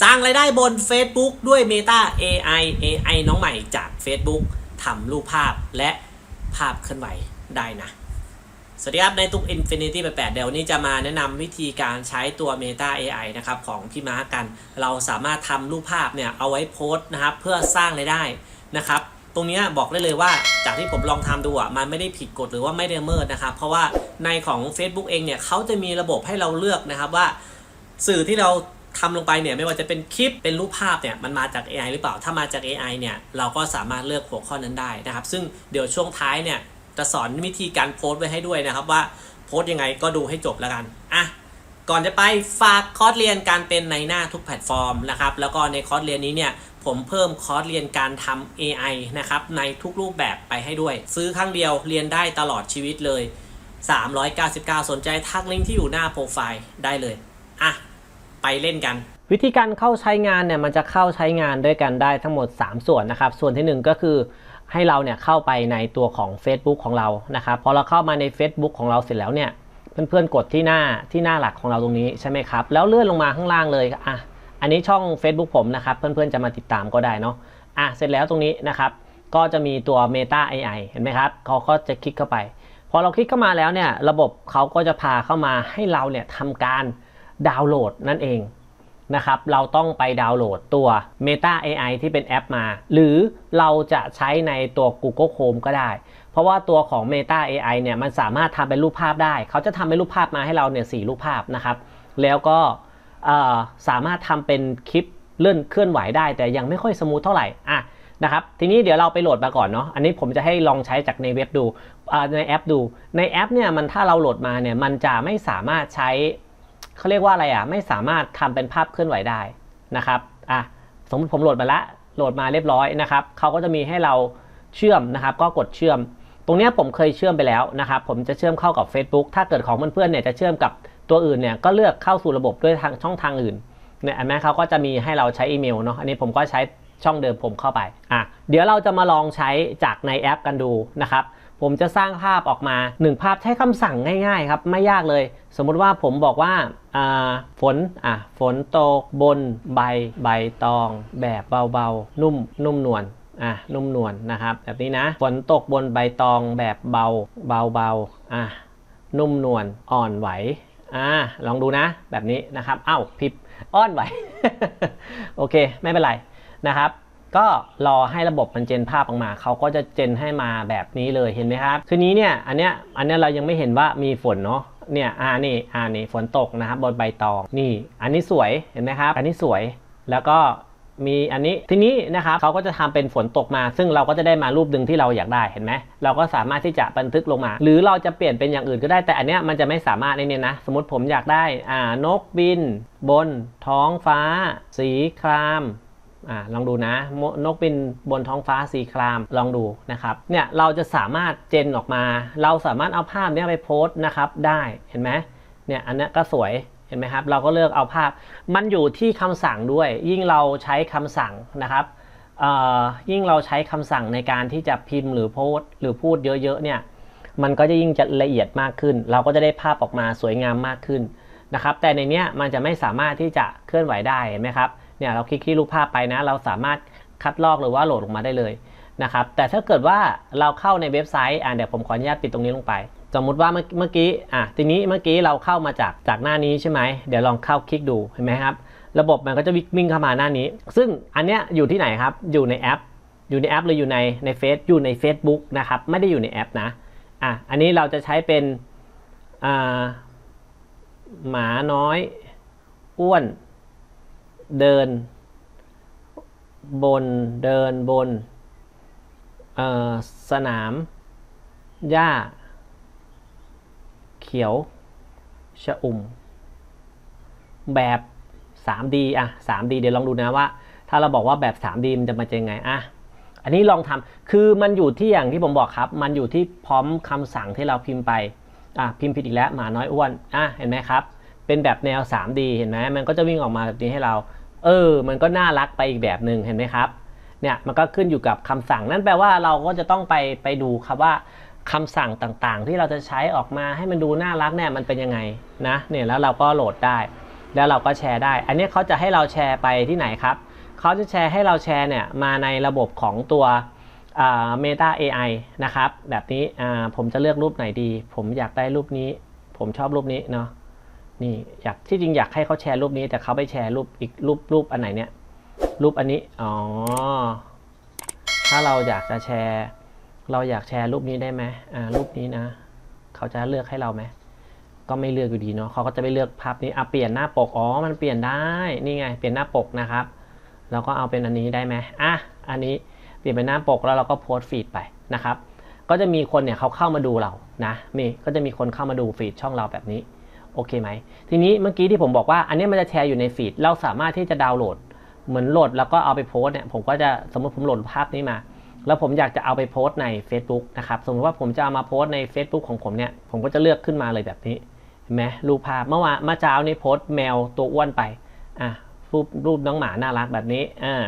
สร้างรายได้บน Facebook ด้วย Meta AI AI น้องใหม่จาก Facebook ทำรูปภาพและภาพเคลื่อนไหวได้นะ สวัสดีครับ ในตุก Infinity 88 เดี๋ยวนี้จะมาแนะนำวิธีการใช้ตัว Meta AI นะครับของพี่ม้ากัน เราสามารถทำรูปภาพเนี่ยเอาไว้โพสต์นะครับเพื่อสร้างรายได้นะครับ ตรงนี้บอกได้เลยว่าจากที่ผมลองทำดูอะมันไม่ได้ผิดกฎหรือว่าไม่ได้เมิดนะครับ เพราะว่าในของ Facebook เองเนี่ยเขาจะมีระบบให้เราเลือกนะครับว่าสื่อที่เรา ทำลงไปเนี่ยไม่ว่าจะเป็นคลิปเป็นรูปภาพเนี่ยมันมาจาก AI หรือเปล่าถ้ามาจาก AI เนี่ยเราก็สามารถเลือกหัวข้อนั้นได้นะครับ ซึ่งเดี๋ยวช่วงท้ายเนี่ยจะสอนวิธีการโพสต์ไว้ให้ด้วยนะครับว่าโพสต์ยังไงก็ดูให้จบแล้วกันอะก่อนจะไปฝากคอร์สเรียนการเป็นในหน้าทุกแพลตฟอร์มนะครับแล้วก็ในคอร์สเรียนนี้เนี่ยผมเพิ่มคอร์สเรียนการทำ AI นะครับในทุกรูปแบบไปให้ด้วย ซื้อครั้งเดียวเรียนได้ตลอดชีวิตเลย 399 สนใจทักลิงก์ที่อยู่หน้าโปรไฟล์ได้เลยอะ ไปเล่นกัน วิธีการเข้าใช้งานเนี่ยมันจะเข้าใช้งานด้วยกันได้ทั้งหมด 3 ส่วนนะครับ ส่วนที่ 1 ก็คือให้เราเนี่ยเข้าไปในตัวของ Facebook ของเรานะครับพอเราเข้ามาใน Facebook ของเราเสร็จแล้วเนี่ยเพื่อนๆกดที่หน้าที่หน้าหลักของเราตรงนี้ใช่ไหมครับ แล้วเลื่อนลงมาข้างล่างเลยอะอันนี้ช่อง Facebook ผมนะครับ เพื่อนๆจะมาติดตามก็ได้เนาะอะเสร็จแล้วตรงนี้นะครับ ก็จะมีตัว Meta AI เห็นไหมครับเขาก็จะคลิกเข้าไป พอเราคลิกเข้ามาแล้วเนี่ยระบบเขาก็จะพาเข้ามาให้เราเนี่ยทำการ ดาวน์โหลดนั่นเองนะครับเราต้องไปดาวน์โหลดตัว Meta AI ที่เป็นแอปมา หรือเราจะใช้ในตัว Google Chrome ก็ได้ เพราะว่าตัวของ Meta AI เนี่ยมันสามารถทำเป็นรูปภาพได้ เขาจะทำเป็นรูปภาพมาให้เราเนี่ยสรูปภาพนะครับ แล้วก็สามารถทำเป็นคลิปเลื่อนเคลื่อนไหวได้ แต่ยังไม่ค่อยสมูทเท่าไหร่อะนะครับทีนี้เดี๋ยวเราไปโหลดมาก่อนเนาะอันนี้ผมจะให้ลองใช้จากในเว็บดูในแอปดูในแอปเนี่ยมันถ้าเราโหลดมาเนี่ยมันจะไม่สามารถใช้ เขาเรียกว่าอะไรอะ ไม่สามารถทำเป็นภาพเคลื่อนไหวได้นะครับอะสมมติผมโหลดมาละโหลดมาเรียบร้อยนะครับเขาก็จะมีให้เราเชื่อมนะครับ ก็กดเชื่อม ตรงเนี้ยผมเคยเชื่อมไปแล้วนะครับ ผมจะเชื่อมเข้ากับ Facebook ถ้าเกิดของเพื่อนๆเนี่ยจะเชื่อมกับตัวอื่นเนี่ยก็เลือกเข้าสู่ระบบด้วยทางช่องทางอื่นเนี่ยอันนี้เขาก็จะมีให้เราใช้อีเมลเนาะอันนี้ผมก็ใช้ช่องเดิมผมเข้าไปอะเดี๋ยวเราจะมาลองใช้จากในแอปกันดูนะครับ ผมจะสร้างภาพออกมา 1 ภาพใช้คำสั่งง่ายๆครับ ไม่ยากเลย สมมุติว่าผมบอกว่าฝนอะฝนตกบนใบใบตอง แบบเบาๆ นุ่มนุ่มนวลอะนุ่มนวลนะครับ แบบนี้นะฝนตกบนใบตองแบบเบาเบาๆอะนุ่มนวลอ่อนไหวอ่าลองดูนะแบบนี้นะครับ เอ้าพิบอ้อนไหว โอเค ไม่เป็นไรนะครับ ก็รอให้ระบบมันเจนภาพออกมา เขาก็จะเจนให้มาแบบนี้เลยเห็นไหมครับ ทีนี้เนี่ยอันเนี้ยอันเนี้ยเรายังไม่เห็นว่ามีฝนเนาะเนี่ยอ่านี่อ่านี่ฝนตกนะครับบนใบตองนี่ อันนี้สวยเห็นไหมครับ อันนี้สวยแล้วก็มีอันนี้ทีนี้นะครับเขาก็จะทำเป็นฝนตกมา ซึ่งเราก็จะได้มารูปดึงที่เราอยากได้เห็นไหมเราก็สามารถที่จะบันทึกลงมา หรือเราจะเปลี่ยนเป็นอย่างอื่นก็ได้แต่อันเนี้ยมันจะไม่สามารถในเนี่ยนะ สมมติผมอยากได้อ่านกบิน บน ท้องฟ้า สีคราม อ่าลองดูนะ นกบินบนท้องฟ้าสีครามลองดูนะครับเนี่ยเราจะสามารถเจนออกมา เราสามารถเอาภาพนี้ไปโพสต์นะครับได้เห็นไหมเนี่ยอันนี้ก็สวยเห็นไหมครับ เราก็เลือกเอาภาพ มันอยู่ที่คำสั่งด้วย ยิ่งเราใช้คำสั่งนะครับเอ่อยิ่งเราใช้คำสั่งในการที่จะพิมพ์หรือโพสต์หรือพูดเยอะๆเนี่ยมันก็จะยิ่งจะละเอียดมากขึ้น เราก็จะได้ภาพออกมาสวยงามมากขึ้นนะครับ แต่ในเนี้ยมันจะไม่สามารถที่จะเคลื่อนไหวได้เห็นไหมครับ เนี่ยเราคลิกที่รูปภาพไปนะ เราสามารถคัดลอกหรือว่าโหลดลงมาได้เลยนะครับ แต่ถ้าเกิดว่าเราเข้าในเว็บไซต์อ่าเดี๋ยวผมขออนุญาตปิดตรงนี้ลงไป สมมุติว่าเมื่อเมื่อกี้อะทีนี้เมื่อกี้เราเข้ามาจากจากหน้านี้ใช่ไหมเดี๋ยวลองเข้าคลิกดูเห็นไหมครับ ระบบมันก็จะวิ่งเข้ามาหน้านี้ ซึ่งอันเนี้ยอยู่ที่ไหนครับ อยู่ในแอป อยู่ในแอปหรืออยู่ในในเฟซอยู่ใน Facebook นะครับ ไม่ได้อยู่ในแอปนะอะอันนี้เราจะใช้เป็นอ่าหมาน้อย อ้วน เดิน บนเดินบนสนาม หญ้า เขียว ชะอุ่ม แบบ 3D อะ 3D เดี๋ยวลองดูนะว่า ถ้าเราบอกว่าแบบ 3D มันจะมาเป็นยังไงอะอันนี้ลองทำคือมันอยู่ที่อย่างที่ผมบอกครับ มันอยู่ที่พร้อมคำสั่งที่เราพิมพ์ไปอะพิมพ์ผิดอีกแล้วหมาน้อยอ้วนอะเห็นไหมครับ เป็นแบบแนว 3D เห็นไหมมันก็จะวิ่งออกมาแบบนี้ให้เรา เออ มันก็น่ารักไปอีกแบบหนึ่งเห็นไหมครับ เนี่ยมันก็ขึ้นอยู่กับคำสั่งนั่นแปลว่าเราก็จะต้องไปไปดูครับว่าคำสั่งต่างๆ ที่เราจะใช้ออกมาให้มันดูน่ารักเนี่ยมันเป็นยังไงนะเนี่ยแล้วเราก็โหลดได้ แล้วเราก็แชร์ได้ อันนี้เขาจะให้เราแชร์ไปที่ไหนครับเขาจะแชร์ให้เราแชร์เนี่ยมาในระบบของตัวอ่า Meta AI นะครับ แบบนี้อ่าผมจะเลือกรูปไหนดี ผมอยากได้รูปนี้ ผมชอบรูปนี้เนาะ นี่อยากที่จริงอยากให้เขาแชร์รูปนี้ แต่เขาไปแชร์รูปอีกรูปรูปอันไหนเนี่ยรูปอันนี้อ๋อถ้าเราอยากจะแชร์ เราอยากแชร์รูปนี้ได้ไหมอ่ารูปนี้นะ เขาจะเลือกให้เราไหมก็ไม่เลือกอยู่ดีเนาะเขาก็จะไปเลือกภาพนี้อะเปลี่ยนหน้าปกอ๋อมันเปลี่ยนได้นี่ไง เปลี่ยนหน้าปกนะครับเราก็เอาเป็นอันนี้ได้ไหมอะอันนี้เปลี่ยนเป็นหน้าปกแล้วเราก็โพสต์ฟีดไปนะครับ ก็จะมีคนเนี่ยเขาเข้ามาดูเรานะนี่ก็จะมีคนเข้ามาดูฟีดช่องเราแบบนี้ โอเคไหม ทีนี้เมื่อกี้ที่ผมบอกว่าอันนี้มันจะแชร์อยู่ในฟีด เราสามารถที่จะดาวน์โหลด เหมือนโหลดแล้วก็เอาไปโพสเนี่ย ผมก็จะสมมติผมโหลดภาพนี้มา แล้วผมอยากจะเอาไปโพสใน Facebook นะครับ สมมติว่าผมจะเอามาโพสใน Facebook ของผมเนี่ย ผมก็จะเลือกขึ้นมาเลยแบบนี้เห็นไหมรูปภาพ เมื่อวานเมื่อเช้านี้โพสแมวตัวอ้วนไป อะรูปรูปน้องหมาน่ารักแบบนี้ อ่า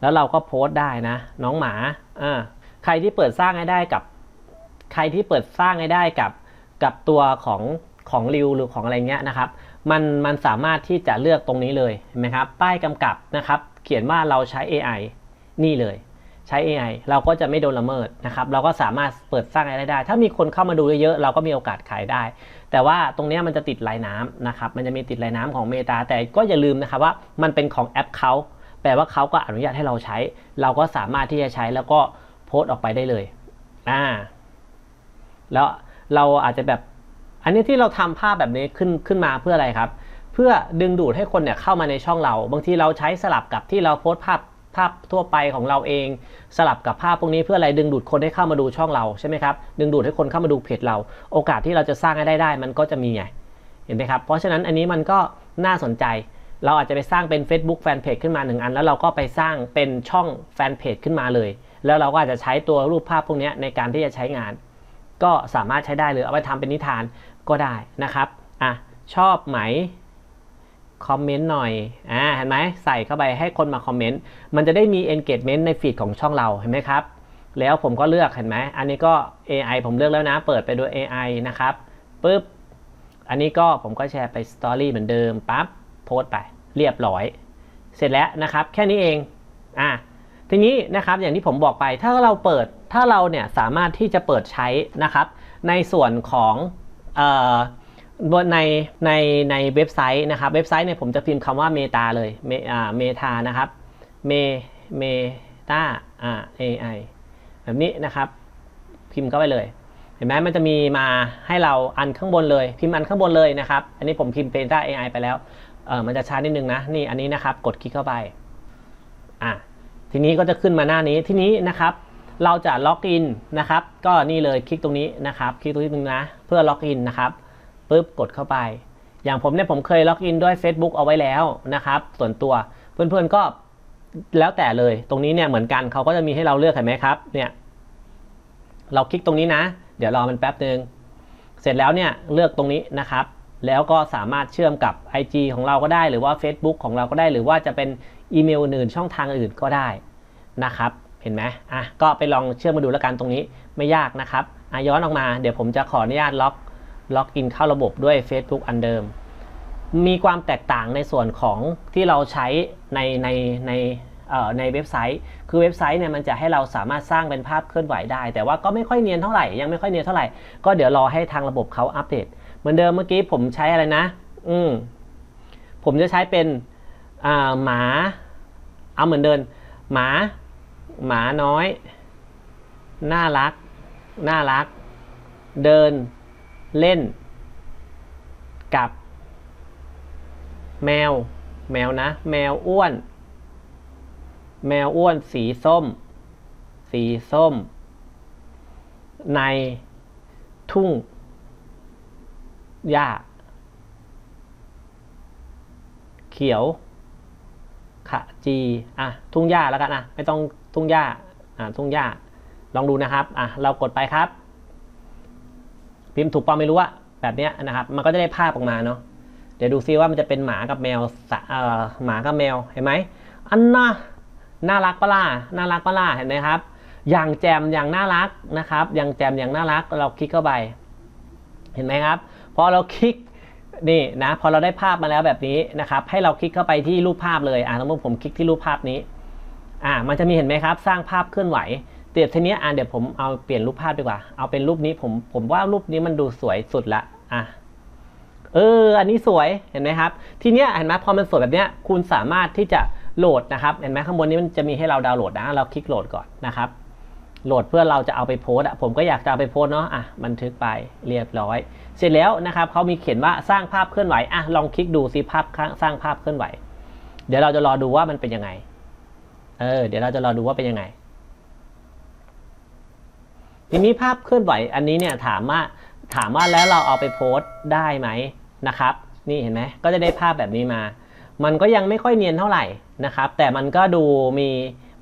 แล้วเราก็โพสต์ได้นะ น้องหมา อ่า ใครที่เปิดสร้างให้ได้กับ ใครที่เปิดสร้างให้ได้กับ กับตัวของ ของริวหรือของอะไรเงี้ยนะครับ มันมันสามารถที่จะเลือกตรงนี้เลยเห็นไหมครับ ป้ายกำกับนะครับ เขียนว่าเราใช้ AI นี่เลยใช้ AI เราก็จะไม่โดนละเมิดนะครับ เราก็สามารถเปิดสร้างอะไรได้ ถ้ามีคนเข้ามาดูเยอะๆ เราก็มีโอกาสขายได้ แต่ว่าตรงนี้มันจะติดลายน้ำนะครับ มันจะมีติดลายน้ำของเมตา แต่ก็อย่าลืมนะครับว่ามันเป็นของแอปเขา แปลว่าเขาก็อนุญาตให้เราใช้ เราก็สามารถที่จะใช้แล้วก็โพสต์ออกไปได้เลย อ่า แล้วเราอาจจะแบบ อันนี้ที่เราทำภาพแบบนี้ขึ้นขึ้นมาเพื่ออะไรครับ เพื่อดึงดูดให้คนเนี่ยเข้ามาในช่องเรา บางทีเราใช้สลับกับที่เราโพสภาพภาพทั่วไปของเราเอง สลับกับภาพพวกนี้เพื่ออะไรดึงดูดคนให้เข้ามาดูช่องเราใช่ไหมครับดึงดูดให้คนเข้ามาดูเพจเรา โอกาสที่เราจะสร้างให้ได้ได้ มันก็จะมีไงเห็นไหมครับเพราะฉะนั้นอันนี้มันก็น่าสนใจ เราอาจจะไปสร้างเป็น Facebook Fanpage ขึ้นมาหนึ่งอัน แล้วเราก็ไปสร้างเป็นช่องแฟนเพจขึ้นมาเลย แล้วเราก็อาจจะใช้ตัวรูปภาพพวกนี้ในการที่จะใช้งาน ก็สามารถใช้ได้หรือเอาไปทำเป็นนิทานก็ได้นะครับอะชอบไหมคอมเมนต์หน่อยอ่าเห็นไหมใส่เข้าไปให้คนมาคอมเมนต์มันจะได้มี engagement ในฟีดของช่องเราเห็นไหมครับ แล้วผมก็เลือกเห็นไหมอันนี้ก็ AI ผมเลือกแล้วนะ เปิดไปด้วย AI นะครับปึ๊บอันนี้ก็ผมก็แชร์ไป Story เหมือนเดิมปั๊บโพสต์ไปเรียบร้อย เสร็จแล้วนะครับ แค่นี้เองอะ ทีนี้นะครับอย่างที่ผมบอกไปถ้าเราเปิดถ้าเราเนี่ยสามารถที่จะเปิดใช้นะครับในส่วนของบนในในในเว็บไซต์นะครับเว็บไซต์เนี่ยผมจะพิมพ์คำว่าเมตาเลยเมอ่าเมทานะครับเมเมตาอ่า AI แบบนี้นะครับ พิมพ์เข้าไปเลย เห็นไหมมันจะมีมาให้เราอันข้างบนเลย พิมพ์อันข้างบนเลยนะครับ อันนี้ผมพิมพ์เป็นตา AI ไปแล้วเออมันจะช้านิดนึงนะนี่อันนี้นะครับ กดคลิกเข้าไป ทีนี้ก็จะขึ้นมาหน้านี้ทีนี้นะครับ เราจะล็อกอินนะครับ ก็นี่เลยคลิกตรงนี้นะครับ คลิกตรงนี้ตรงนะ เพื่อล็อกอินนะครับปุ๊บกดเข้าไป อย่างผมเนี่ยผมเคยล็อกอินด้วย Facebook เอาไว้แล้วนะครับ ส่วนตัวเพื่อนๆก็แล้วแต่เลยตรงนี้เนี่ยเหมือนกันเขาก็จะมีให้เราเลือกเห็นไหมครับเนี่ยเราคลิกตรงนี้นะ เดี๋ยวรอมันแป๊บหนึ่งเสร็จแล้วเนี่ยเลือกตรงนี้นะครับ แล้วก็สามารถเชื่อมกับ IG ของเราก็ได้ หรือว่า Facebook ของเราก็ได้ หรือว่าจะเป็นอีเมลอื่นช่องทางอื่นก็ได้ นะครับ เห็นไหมอะก็ไปลองเชื่อมมาดูแล้วกันตรงนี้ไม่ยากนะครับอะย้อนออกมาเดี๋ยวผมจะขออนุญาตล็อกล็อกอินเข้าระบบด้วย Facebook อันเดิม มีความแตกต่างในส่วนของที่เราใช้ในในในเอ่อในเว็บไซต์ คือเว็บไซต์เนี่ยมันจะให้เราสามารถสร้างเป็นภาพเคลื่อนไหวได้ แต่ว่าก็ไม่ค่อยเนียนเท่าไหร่ ยังไม่ค่อยเนียนเท่าไหร่ ก็เดี๋ยวรอให้ทางระบบเขาอัปเดต เหมือนเดิมเมื่อกี้ผมใช้อะไรนะ อืม ผมจะใช้เป็นอ่าหมา เอาเหมือนเดิม หมา หมาน้อย น่ารัก น่ารัก เดิน เล่น กับ แมว แมวนะ แมวอ้วน แมวอ้วนสีส้ม สีส้ม ใน ทุ่ง หญ้า เขียวขะจี อะ ทุ่งหญ้าแล้วกันอะ ไม่ต้อง ทุ่งหญ้าอะทุ่งหญ้า ลองดูนะครับอะเรากดไปครับ พิมพ์ถูกเปล่าไม่รู้อะแบบเนี้ยนะครับ มันก็จะได้ภาพออกมาเนาะเดี๋ยวดูซิว่ามันจะเป็นหมากับแมวสเอ่อหมากับแมวเห็นไหมอันน่าน่ารักปะล่ะน่ารักปะล่ะเห็นไหมครับ อย่างแจมอย่างน่ารักนะครับ อย่างแจมอย่างน่ารักเราคลิกเข้าไป เห็นไหมครับพอเราคลิกนี่นะพอเราได้ภาพมาแล้วแบบนี้นะครับ ให้เราคลิกเข้าไปที่รูปภาพเลยอ่าสมมติผมคลิกที่รูปภาพนี้ อ่ามันจะมีเห็นไหมครับ สร้างภาพเคลื่อนไหวเดี๋ยวทีนี้อ่าเดี๋ยวผมเอาเปลี่ยนรูปภาพดีกว่า เอาเป็นรูปนี้ผมผมว่ารูปนี้มันดูสวยสุดละอะเออ อันนี้สวยเห็นไหมครับ ทีเนี้ยเห็นไหมพอมันสวยแบบเนี้ยคุณสามารถที่จะโหลดนะครับเห็นไหมข้างบนนี้มันจะมีให้เราดาวน์โหลดนะเราคลิกโหลดก่อนนะครับโหลดเพื่อเราจะเอาไปโพสอะผมก็อยากจะเอาไปโพสเนาะอะบันทึกไปเรียบร้อย เสร็จแล้วนะครับเขามีเขียนว่าสร้างภาพเคลื่อนไหวอะลองคลิกดูซิภาพสร้างภาพเคลื่อนไหว เดี๋ยวเราจะรอดูว่ามันเป็นยังไง เออเดี๋ยวเราจะรอดูว่าเป็นยังไง ทีนี้ภาพเคลื่อนไหวอันนี้เนี่ยถามว่าถามว่าแล้วเราเอาไปโพสต์ได้ไหมนะครับ นี่เห็นไหมก็จะได้ภาพแบบนี้มา มันก็ยังไม่ค่อยเนียนเท่าไหร่นะครับ แต่มันก็ดูมี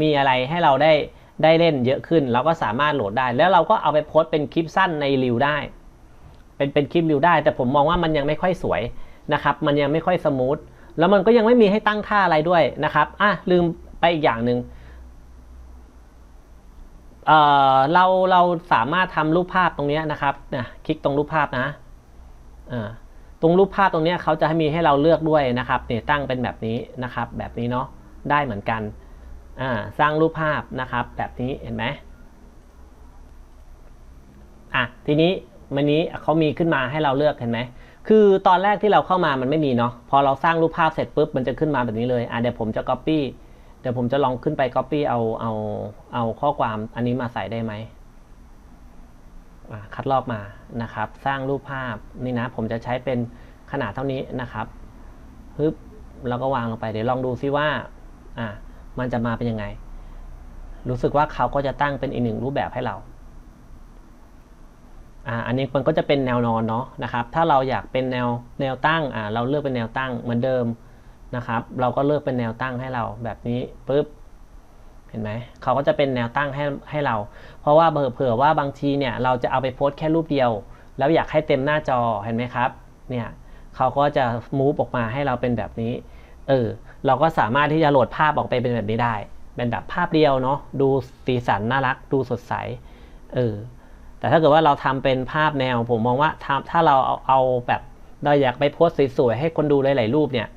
มีอะไรให้เราได้ได้เล่นเยอะขึ้น เราก็สามารถโหลดได้ แล้วเราก็เอาไปโพสต์เป็นคลิปสั้นในรีวได้ เป็นเป็นคลิปรีวได้ แต่ผมมองว่ามันยังไม่ค่อยสวยนะครับ มันยังไม่ค่อยสมูทแล้วมันก็ยังไม่มีให้ตั้งค่าอะไรด้วยนะครับอะลืม ไปอีกอย่างหนึ่งเอ่อเราเราสามารถทำรูปภาพตรงนี้นะครับนะคลิกตรงรูปภาพนะอ่าตรงรูปภาพตรงนี้เขาจะให้มีให้เราเลือกด้วยนะครับเนี่ยตั้งเป็นแบบนี้นะครับ แบบนี้เนาะได้เหมือนกันอ่าสร้างรูปภาพนะครับ แบบนี้เห็นไหมอะทีนี้มันนี้เขามีขึ้นมาให้เราเลือกเห็นไหมคือตอนแรกที่เราเข้ามามันไม่มีเนาะพอเราสร้างรูปภาพเสร็จปุ๊บมันจะขึ้นมาแบบนี้เลยอะเดี๋ยวผมจะ copy เดี๋ยวผมจะลองขึ้นไป copy เอาเอาเอาข้อความอันนี้มาใส่ได้ไหมคัดลอกมานะครับ สร้างรูปภาพนี่นะ ผมจะใช้เป็นขนาดเท่านี้นะครับฮึบแล้วก็วางลงไปเดี๋ยวลองดูซิว่าอะมันจะมาเป็นยังไง รู้สึกว่าเขาก็จะตั้งเป็นอีกหนึ่งรูปแบบให้เราอ่าอันนี้มันก็จะเป็นแนวนอนเนาะนะครับ ถ้าเราอยากเป็นแนวแนวตั้งอ่าเราเลือกเป็นแนวตั้งเหมือนเดิม นะครับ เราก็เลือกเป็นแนวตั้งให้เราแบบนี้ปุ๊บเห็นไหมเขาก็จะเป็นแนวตั้งให้ให้เรา เพราะว่าเผื่อว่าบางทีเนี่ยเราจะเอาไปโพสต์แค่รูปเดียว แล้วอยากให้เต็มหน้าจอเห็นไหมครับเนี่ยเขาก็จะมูฟออกมาให้เราเป็นแบบนี้เออเราก็สามารถที่จะโหลดภาพออกไปเป็นแบบนี้ได้ เป็นแบบภาพเดียวเนาะดูสีสันน่ารักดูสดใสเออแต่ถ้าเกิดว่าเราทำเป็นภาพแนวผมมองว่าถ้าถ้าเราเอาเอาแบบเราอยากไปโพสต์สวยๆให้คนดูหลายๆรูปเนี่ย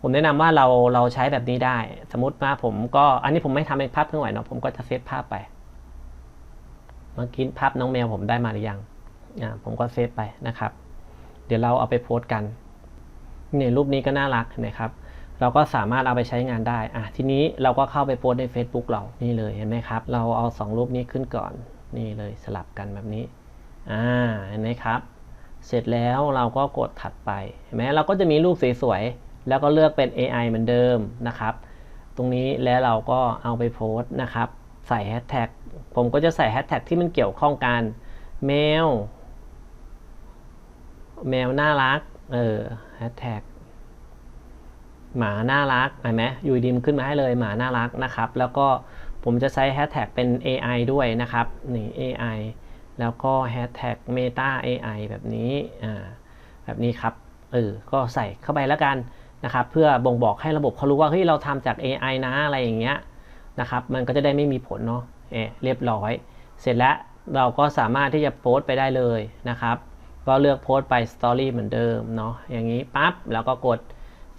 ผมแนะนำว่าเราเราใช้แบบนี้ได้ สมมติว่าผมก็อันนี้ผมไม่ทำเป็นภาพเคลื่อนไหวเนาะผมก็จะเซฟภาพไปเมื่อกี้ภาพน้องแมวผมได้มาหรือยังอ่าผมก็เซฟไปนะครับ เดี๋ยวเราเอาไปโพสต์กันเนี่ยรูปนี้ก็น่ารักนไหมครับ เราก็สามารถเอาไปใช้งานได้อะทีนี้เราก็เข้าไปโพสต์ใน Facebook เรานี่เลยเห็นไหมครับ เราเอา 2 รูปนี้ขึ้นก่อนนี่เลยสลับกันแบบนี้อ่าเห็นไหมครับ เสร็จแล้วเราก็กดถัดไปเห็นไหมเราก็จะมีรูปสวยๆ แล้วก็เลือกเป็น AI เหมือนเดิมนะครับ ตรงนี้แล้วเราก็เอาไปโพสต์นะครับ ใส่แฮชแท็กผมก็จะใส่แฮชแท็กที่มันเกี่ยวข้องกันแมว แมวน่ารัก เออแฮชแท็กหมาน่ารักเห็นไหมอยู่ดีมขึ้นมาให้เลยหมาน่ารักนะครับ แล้วก็ผมจะใช้แฮชแท็กเป็น AI ด้วยนะครับ นี่ AI แล้วก็แฮชแท็ก Meta AI แบบนี้ อ่า แบบนี้ครับ เออ ก็ใส่เข้าไปแล้วกัน นะครับเพื่อบ่งบอกให้ระบบเขารู้ว่าเฮ้ยเราทำจาก AI นะอะไรอย่างเงี้ยนะครับมันก็จะได้ไม่มีผลเนาะเอเรียบร้อย เสร็จแล้วเราก็สามารถที่จะโพสต์ไปได้เลยนะครับ ก็เลือกโพสต์ไปสตอรี่เหมือนเดิมเนาะอย่างนี้ปั๊บแล้วก็กด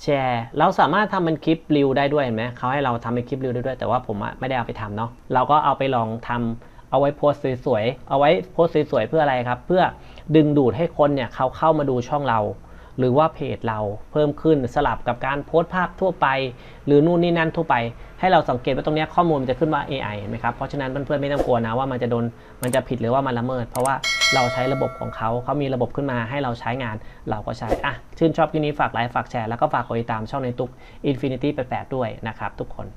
แชร์เราสามารถทำเป็นคลิปรีวได้ด้วยเห็นไหมเขาให้เราทำเป็นคลิปรีวได้ด้วย แต่ว่าผมไม่ได้เอาไปทำเนาะเราก็เอาไปลองทำเอาไว้โพสต์สวยๆเอาไว้โพสต์สวยๆเพื่ออะไรครับ เพื่อดึงดูดให้คนเนี่ยเขาเข้ามาดูช่องเรา หรือว่าเพจเราเพิ่มขึ้นสลับกับการโพสต์ภาพทั่วไป หรือนู่นนี่นั่นทั่วไป ให้เราสังเกตว่าตรงนี้ข้อมูลมันจะขึ้นว่า AI ไหมครับเพราะฉะนั้นเพื่อนๆไม่ต้องกลัวนะว่ามันจะโดนมันจะผิดหรือว่ามันละเมิด เพราะว่าเราใช้ระบบของเขาเขามีระบบขึ้นมาให้เราใช้งานเราก็ใช้อะชื่นชอบคลิปนี้ฝากไลค์ฝากแชร์แล้วก็ฝากกดติดตามช่องในตุก Infinity 88ด้วยนะครับทุกคน